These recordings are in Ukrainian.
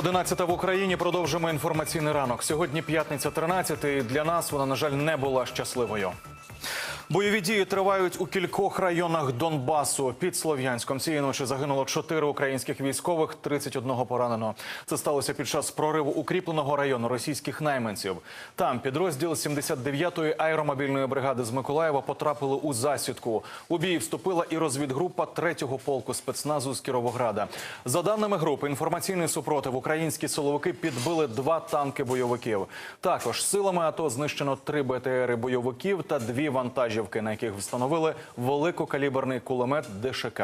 11 в Україні продовжимо інформаційний ранок. Сьогодні п'ятниця 13, і для нас вона, на жаль, не була щасливою. Бойові дії тривають у кількох районах Донбасу. Під Слов'янськом цієї ночі загинуло чотири українських військових, 31 поранено. Це сталося під час прориву укріпленого району російських найманців. Там підрозділ 79-ї аеромобільної бригади з Миколаєва потрапили у засідку. У бій вступила і розвідгрупа 3-го полку спецназу з Кіровограда. За даними групи, інформаційний супротив українські силовики підбили два танки бойовиків. Також силами АТО знищено три БТРи бойовиків та дві вантажівки, на яких встановили великокаліберний кулемет ДШК.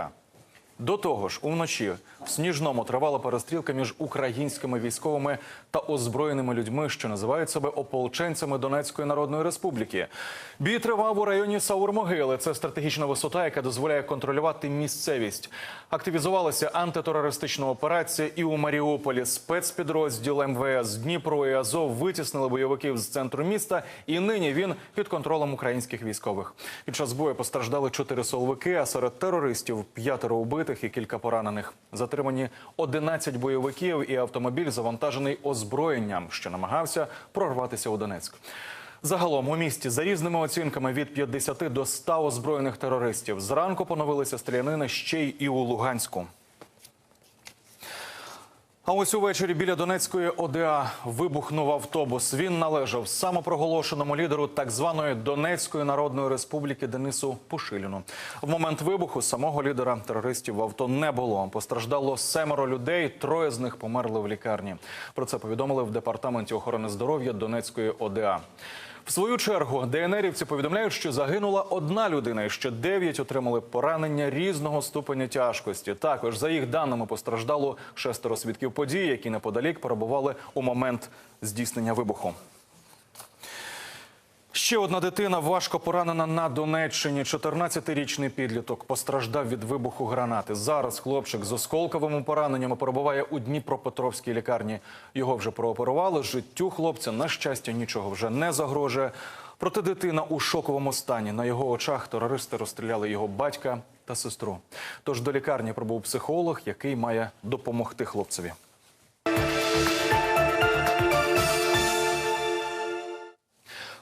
До того ж, уночі в Сніжному тривала перестрілка між українськими військовими та озброєними людьми, що називають себе ополченцями Донецької Народної Республіки. Бій тривав у районі Саур-Могили. Це стратегічна висота, яка дозволяє контролювати місцевість. Активізувалася антитерористична операція і у Маріуполі. Спецпідрозділ МВС Дніпро і Азов витіснили бойовиків з центру міста, і нині він під контролем українських військових. Під час бою постраждали чотири соловики, а серед терористів п'ятеро убитих і кілька поранених. Затримані 11 бойовиків і автомобіль завантажений озброєнням, що намагався прорватися у Донецьк. Загалом у місті за різними оцінками від 50 до 100 озброєних терористів. Зранку поновилися стрілянини ще й у Луганську. А ось увечері біля Донецької ОДА вибухнув автобус. Він належав самопроголошеному лідеру так званої Донецької Народної Республіки Денису Пушиліну. В момент вибуху самого лідера терористів в авто не було. Постраждало семеро людей. Троє з них померли в лікарні. Про це повідомили в департаменті охорони здоров'я Донецької ОДА. В свою чергу ДНРівці повідомляють, що загинула одна людина, і ще дев'ять отримали поранення різного ступеня тяжкості. Також за їх даними постраждало шестеро свідків подій, які неподалік перебували у момент здійснення вибуху. Ще одна дитина важко поранена на Донеччині. 14-річний підліток постраждав від вибуху гранати. Зараз хлопчик з осколковими пораненнями перебуває у Дніпропетровській лікарні. Його вже прооперували. Життю хлопця, на щастя, нічого вже не загрожує. Проте дитина у шоковому стані. На його очах терористи розстріляли його батька та сестру. Тож до лікарні прибув психолог, який має допомогти хлопцеві.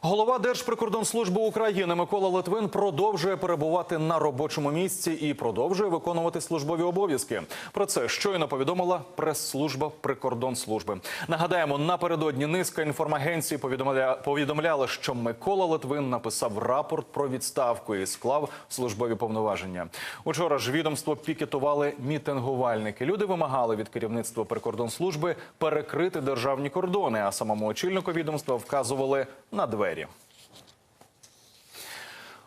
Голова Держприкордонслужби України Микола Литвин продовжує перебувати на робочому місці і продовжує виконувати службові обов'язки. Про це щойно повідомила прес-служба прикордонслужби. Нагадаємо, напередодні низка інформагенцій повідомля... повідомляла, що Микола Литвин написав рапорт про відставку і склав службові повноваження. Учора ж відомство пікетували мітингувальники. Люди вимагали від керівництва прикордонслужби перекрити державні кордони, а самому очільнику відомства вказували на двері.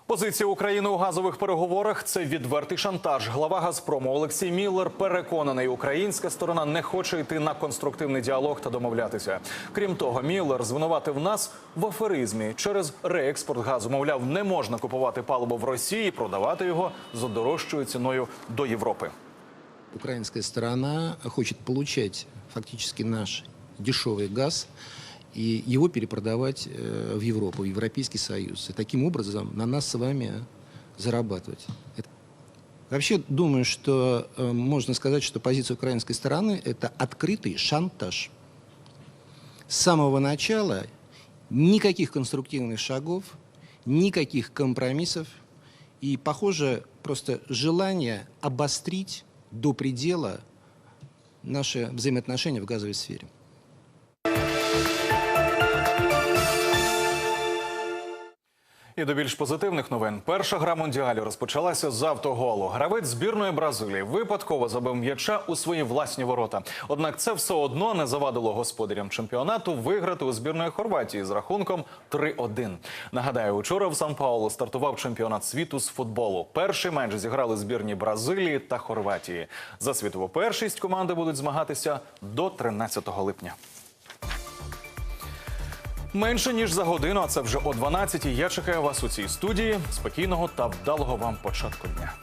Позиція України у газових переговорах це відвертий шантаж. Глава Газпрому Олексій Міллер переконаний, українська сторона не хоче йти на конструктивний діалог та домовлятися. Крім того, Міллер звинуватив нас в аферизмі через реекспорт газу. Мовляв, не можна купувати паливо в Росії, і продавати його за дорожчою ціною до Європи. Украинская сторона хочет получать фактически наш дешевый газ и его перепродавать э, в Европу, в Европейский Союз. И таким образом на нас с вами зарабатывать. Это- Вообще думаю, что э, можно сказать, что позиция украинской стороны – это открытый шантаж. С самого начала никаких конструктивных шагов, никаких компромиссов и, похоже, просто желание обострить до предела наши взаимоотношения в газовой сфере. І до більш позитивних новин. Перша гра мондіалю розпочалася з автоголу. Гравець збірної Бразилії випадково забив м'яча у свої власні ворота. Однак це все одно не завадило господарям чемпіонату виграти у збірної Хорватії з рахунком 3-1. Нагадаю, учора в Сан Паулу стартував чемпіонат світу з футболу. Перший матч зіграли збірні Бразилії та Хорватії. За світову першість команди будуть змагатися до 13 липня. Менше ніж за годину, а це вже о 12 Я чекаю вас у цій студії. Спокійного та вдалого вам початку дня.